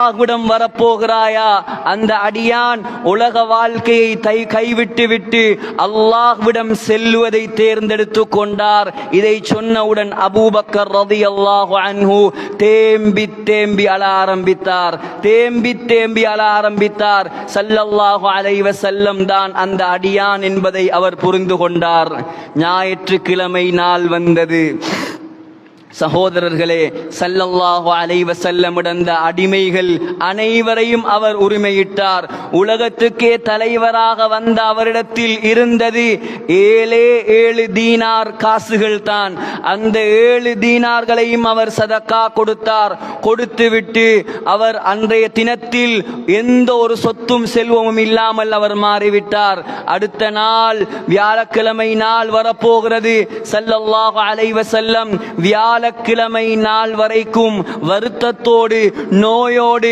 அல்லாஹ்விடம் வரப்போகிறாயா? அந்த அடியான் உலக வாழ்க்கையை தை கைவிட்டு விட்டு அல்லாஹ்விடம் செல்வதை தேர்ந்தெடுத்து கொண்டார். இதை சொன்னவுடன் அபூபக்கர் ரதி அல்லாஹு அன்ஹு தேம்பி தேம்பி அழ ஆரம்பித்தார். தேம்பி தேம்பி அழ ஆரம்பித்தார். சல்லல்லாஹு அலைவ செல்லம் தான் அந்த அடியான் என்பதை அவர் புரிந்து கொண்டார். ஞாயிற்றுக்கிழமை நாள் வந்தது. சகோதரர்களே சல்லல்லாஹு அலைவ வஸல்லம் அடிமைகள் அனைவரையும் அவர் உரிமையிட்டார். உலகத்துக்கே தலைவராக வந்த அவரிடத்தில் இருந்தது ஏழே ஏழு தீனார் காசுகள் தான். அந்த ஏழு தீனார்களையும் அவர் சதக்கா கொடுத்தார். கொடுத்துவிட்டு அவர் அன்றைய தினத்தில் எந்த ஒரு சொத்தும் செல்வமும் இல்லாமல் அவர் மாறிவிட்டார். அடுத்த நாள் வியாழக்கிழமை நாள் வரப்போகிறது. சல்லல்லாஹோ அலைவ செல்லம் வியா வியாழக்கிழமை நாள் வரைக்கும் வருத்தத்தோடு நோயோடு